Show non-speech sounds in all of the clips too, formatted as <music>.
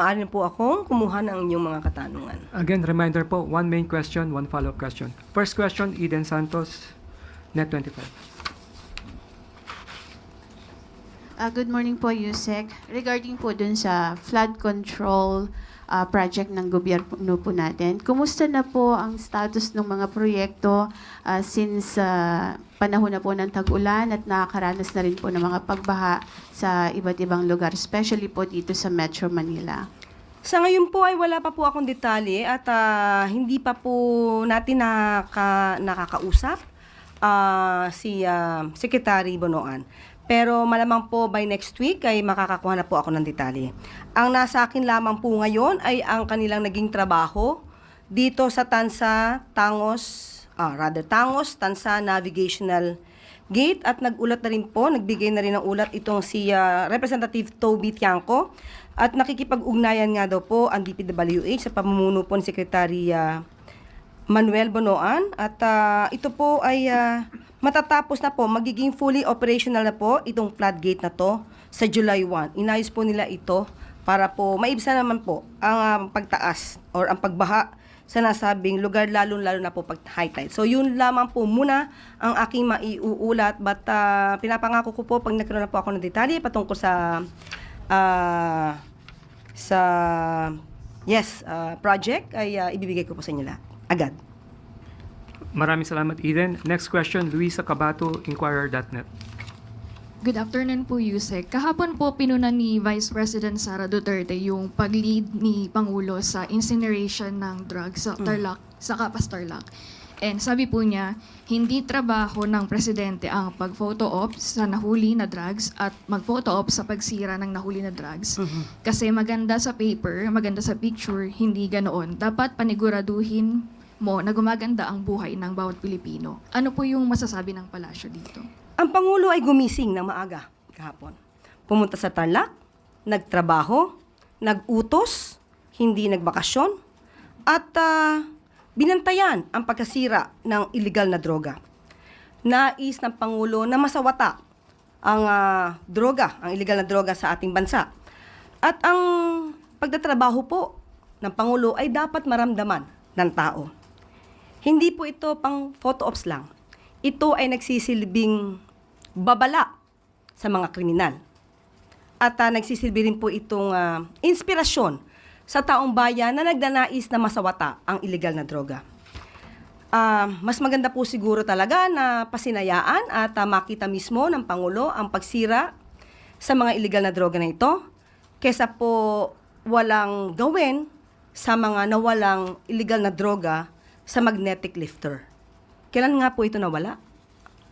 Maaari po akong kumuha ng inyong mga katanungan. Again, reminder po, one main question, one follow-up question. First question, Eden Santos, Net 25. Ah, good morning po, Yusek. Regarding po dun sa flood control ah, project ng gobyerno po natin, kumusta na po ang status ng mga proyekto ah, since ah, panahon na po ng tag-ulan at nakakaranas na rin po ng mga pagbaha sa iba't ibang lugar, especially po dito sa Metro Manila? Sa ngayon po ay wala pa po akong detalye at ah, hindi pa po natin naka, nakakausap ah, si ah, Secretary Bonoan. Pero malamang po by next week ay makakakuha na po ako ng detalye. Ang nasa akin lamang po ngayon ay ang kanilang naging trabaho dito sa Tansa, Tangos, ah, rather Tangos, Tansa Navigational Gate. At nagulat na rin po, nagbigay na rin ng ulat itong si ah, Representative Toby Tiangco. At nakikipag-ugnayan nga daw po ang DPWH sa pamumuno po ni Secretary ah, Manuel Bonoan. At ah, ito po ay ah, matatapos na po, magiging fully operational na po itong floodgate na to sa July 1. Inayos po nila ito para po maibsan naman po ang ah, pagtaas or ang pagbaha sa nasabing lugar lalo-lalo na po pag high tide. So yun lamang po muna ang aking maiuulat but ah, pinapangako ko po pag nagkaroon na po ako ng detalye patungkol sa ah, sa yes ah, project ay ah, ibibigay ko po sa inyo lahat agad. Maraming salamat, Eden. Next question, Luisa Cabato, Inquirer.net. Good afternoon po, Yusek. Kahapon po pinunan ni Vice President Sara Duterte yung pag-lead ni Pangulo sa incineration ng drugs sa Tarlac, sa Kapas Tarlac. And sabi po niya, hindi trabaho ng presidente ang pag-photo op sa nahuli na drugs at mag-photo op sa pagsira ng nahuli na drugs. Kasi maganda sa paper, maganda sa picture, hindi ganoon. Dapat paniguraduhin mo na gumaganda ang buhay ng bawat Pilipino. Ano po yung masasabi ng palasyo dito? Ang Pangulo ay gumising ng maaga kahapon. Pumunta sa Tarlac, nagtrabaho, nagutos, hindi nagbakasyon, at ah, binantayan ang pagkasira ng illegal na droga. Nais ng Pangulo na masawata ang ah, droga, ang illegal na droga sa ating bansa. At ang pagtatrabaho po ng Pangulo ay dapat maramdaman ng tao. Hindi po ito pang photo ops lang. Ito ay nagsisilbing babala sa mga kriminal. At ah, nagsisilbi rin po itong ah, inspirasyon sa taong bayan na nagdanais na masawata ang illegal na droga. Ah, mas maganda po siguro talaga na pasinayaan at ah, makita mismo ng Pangulo ang pagsira sa mga illegal na droga na ito kesa po walang gawin sa mga nawalang illegal na droga sa magnetic lifter. Kailan nga po ito nawala?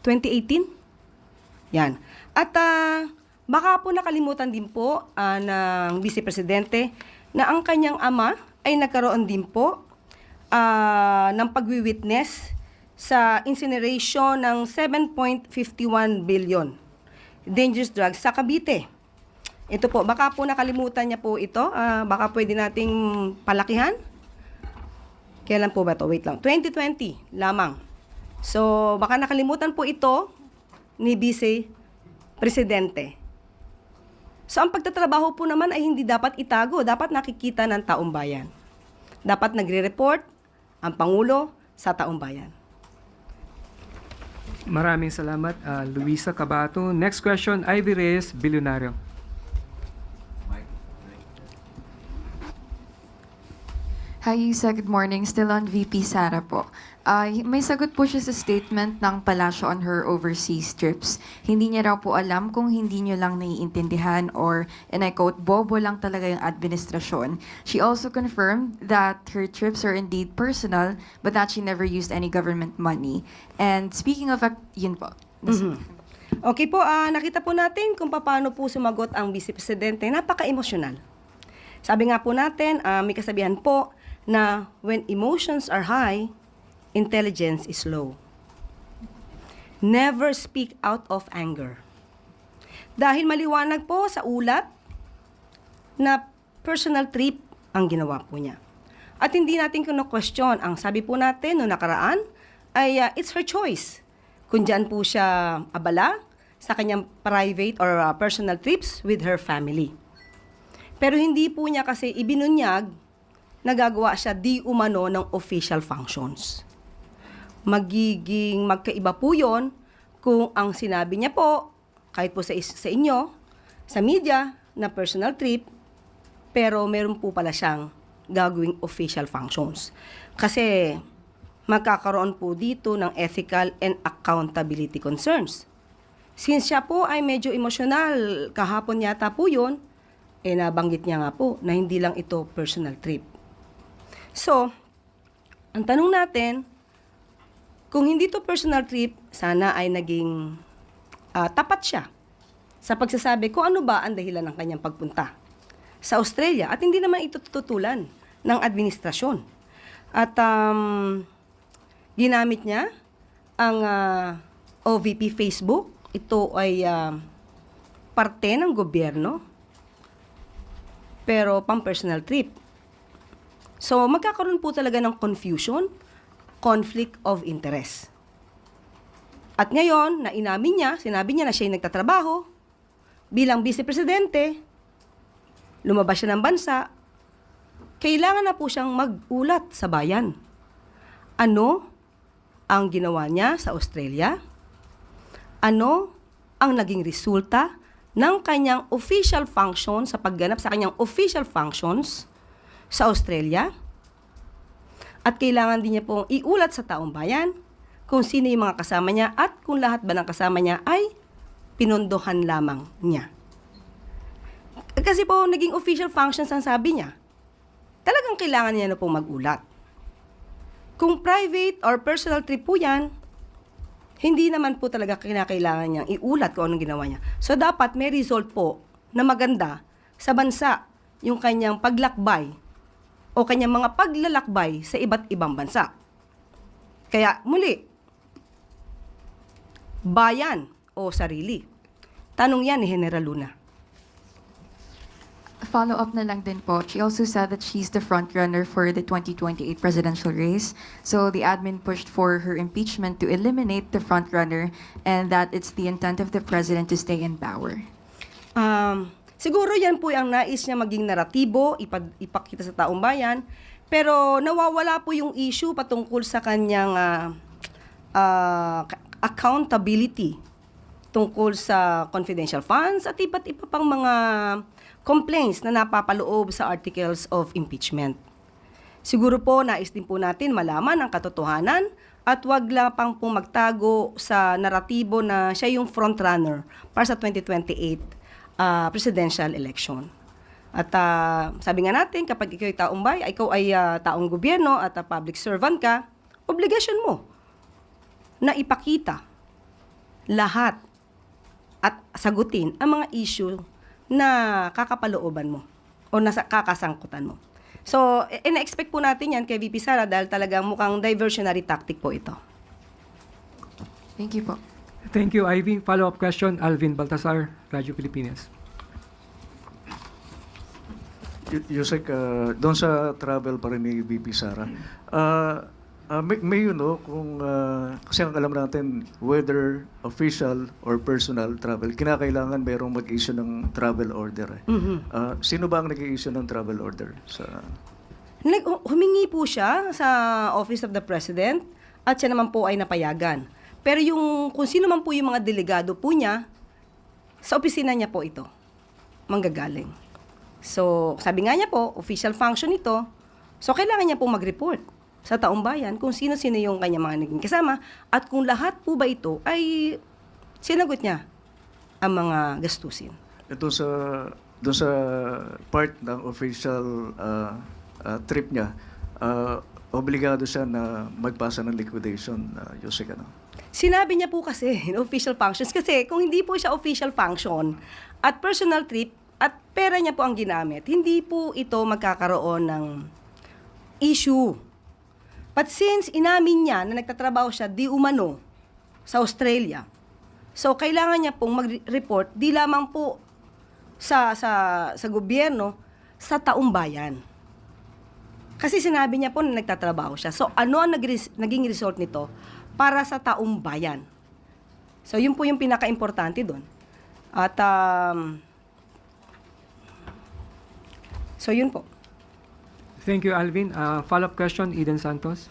2018? Yan. At ah, baka po nakalimutan din po ah, ng Vice Presidente na ang kanyang ama ay nagkaroon din po ah, ng pagwi-witness sa incineration ng 7.51 billion dangerous drugs sa Cavite. Ito po, baka po nakalimutan niya po ito. Ah, baka pwede nating palakihan. Kailan po ba to? Wait lang. 2020 lamang. So, baka nakalimutan po ito ni Vice Presidente. So, ang pagtatrabaho po naman ay hindi dapat itago. Dapat nakikita ng taong bayan. Dapat nagre-report ang Pangulo sa taong bayan. Maraming salamat, ah, Luisa Cabato. Next question, Ivy Reyes, Bilyonaryo. Hi, Isa. Good morning. Still on VP Sara po. Y- may sagot po siya sa statement ng Palasyo on her overseas trips. Hindi niya raw po alam kung hindi niyo lang naiintindihan or, and I quote, bobo lang talaga yung administrasyon. She also confirmed that her trips are indeed personal, but that she never used any government money. And speaking of, yun po. Okay po, ah, nakita po natin kung paano po sumagot ang Vice Presidente. Napaka-emosyonal. Sabi nga po natin, ah, may kasabihan po na when emotions are high, intelligence is low. Never speak out of anger. Dahil maliwanag po sa ulat na personal trip ang ginawa po niya. At hindi natin kino-question. Ang sabi po natin no nakaraan ay ah, it's her choice. Kung diyan po siya abala sa kanyang private or ah, personal trips with her family. Pero hindi po niya kasi ibinunyag nagagawa siya di umano ng official functions. Magiging magkaiba po yon kung ang sinabi niya po, kahit po sa, sa inyo, sa media, na personal trip, pero meron po pala siyang gagawing official functions. Kasi magkakaroon po dito ng ethical and accountability concerns. Since siya po ay medyo emosyonal, kahapon yata po yun, eh nabanggit niya nga po na hindi lang ito personal trip. So, ang tanong natin, kung hindi to personal trip, sana ay naging ah, tapat siya sa pagsasabi kung ano ba ang dahilan ng kanyang pagpunta sa Australia at hindi naman ito tututulan ng administrasyon. At um, ginamit niya ang ah, OVP Facebook. Ito ay ah, parte ng gobyerno pero pang personal trip. So magkakaroon po talaga ng confusion, conflict of interest. At ngayon, na inamin niya, sinabi niya na siya ay nagtatrabaho bilang vice-presidente, lumabas siya ng bansa, kailangan na po siyang mag-ulat sa bayan. Ano ang ginawa niya sa Australia? Ano ang naging resulta ng kanyang official function sa pagganap sa kanyang official functions sa Australia? At kailangan din niya pong iulat sa taong bayan kung sino yung mga kasama niya at kung lahat ba ng kasama niya ay pinondohan lamang niya. Kasi po, naging official functions ang sabi niya. Talagang kailangan niya na pong magulat. Kung private or personal trip po yan, hindi naman po talaga kinakailangan niyang iulat kung anong ginawa niya. So, dapat may result po na maganda sa bansa yung kanyang paglakbay o kanyang mga paglalakbay sa iba't ibang bansa. Kaya, muli, bayan o sarili? Tanong yan ni General Luna. Follow up na lang din po. She also said that she's the front runner for the 2028 presidential race. So the admin pushed for her impeachment to eliminate the front runner and that it's the intent of the president to stay in power. Um, siguro yan po ang nais niya maging naratibo, ipad, ipakita sa taong bayan. Pero nawawala po yung issue patungkol sa kanyang ah, ah, accountability tungkol sa confidential funds at iba't iba pang mga complaints na napapaloob sa articles of impeachment. Siguro po nais din po natin malaman ang katotohanan at wag lang pang pong magtago sa naratibo na siya yung frontrunner para sa 2028 ah, presidential election. At ah, sabi nga natin, kapag ikaw ay taong bay, ikaw ay ah, taong gobyerno at ah, public servant ka, obligasyon mo na ipakita lahat at sagutin ang mga issue na kakapalooban mo o nasa kakasangkutan mo. So, ina-expect po natin yan kay VP Sara dahil talagang mukhang diversionary tactic po ito. Thank you po. Thank you, Ivy. Follow-up question, Alvin Baltasar, Radyo Pilipinas. Yusek, uh, doon sa travel pa rin ni BP Sara, uh, uh, may, may you know, kung, uh, kasi ang alam natin, whether official or personal travel, kinakailangan mayroong mag-issue ng travel order. Eh. Uh, sino ba ang nag-issue ng travel order? Sa, Nag, hu- humingi po siya sa Office of the President at siya naman po ay napayagan. Pero yung kung sino man po yung mga delegado po niya, sa opisina niya po ito manggagaling. So, sabi nga niya po, official function ito. So, kailangan niya po mag-report sa taong bayan kung sino-sino yung kanya mga naging kasama at kung lahat po ba ito ay sinagot niya ang mga gastusin. ito sa, doon sa part ng official uh, uh, trip niya, uh, obligado siya na magpasa ng liquidation, uh, Yusek, ano? Sinabi niya po kasi, <laughs> in official functions, kasi kung hindi po siya official function at personal trip at pera niya po ang ginamit, hindi po ito magkakaroon ng issue. But since inamin niya na nagtatrabaho siya di umano sa Australia, so kailangan niya pong mag-report di lamang po sa sa sa gobyerno sa taong bayan. Kasi sinabi niya po na nagtatrabaho siya. So ano ang nagres- naging result nito para sa taong bayan? So yun po yung pinaka-importante doon. At um, So yun po. Thank you, Alvin. Uh, follow-up question, Eden Santos.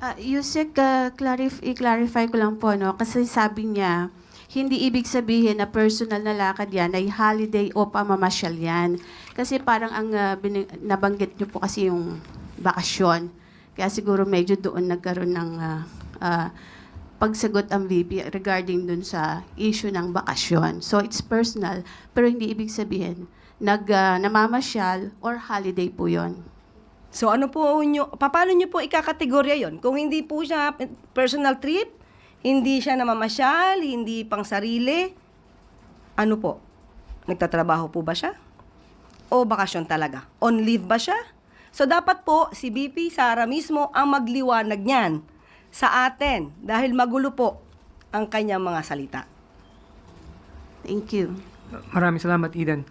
Ah, Yusek, ah, clarif- i-clarify ko lang po, no? Kasi sabi niya, hindi ibig sabihin na personal na lakad yan ay holiday o pamamasyal yan. Kasi parang ang bini- nabanggit niyo po kasi yung bakasyon. Kaya siguro medyo doon nagkaroon ng ah, ah, pagsagot ang VP regarding dun sa issue ng bakasyon. So it's personal, pero hindi ibig sabihin nag ah, namamasyal or holiday po yon. So ano po nyo, paano nyo po ikakategorya yon? Kung hindi po siya personal trip, hindi siya namamasyal, hindi pang sarili, ano po? Nagtatrabaho po ba siya? O bakasyon talaga? On leave ba siya? So dapat po si BP Sara mismo ang magliwanag niyan sa atin dahil magulo po ang kanyang mga salita. Thank you. Maraming salamat, Eden.